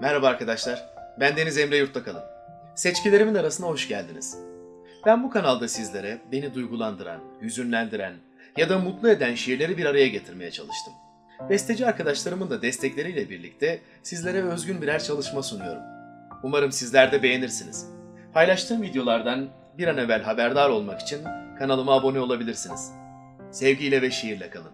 Merhaba arkadaşlar, ben Deniz Emre Yurttakalın. Seçkilerimin arasına hoş geldiniz. Ben bu kanalda sizlere beni duygulandıran, hüzünlendiren ya da mutlu eden şiirleri bir araya getirmeye çalıştım. Besteci arkadaşlarımın da destekleriyle birlikte sizlere özgün birer çalışma sunuyorum. Umarım sizler de beğenirsiniz. Paylaştığım videolardan bir an evvel haberdar olmak için kanalıma abone olabilirsiniz. Sevgiyle ve şiirle kalın.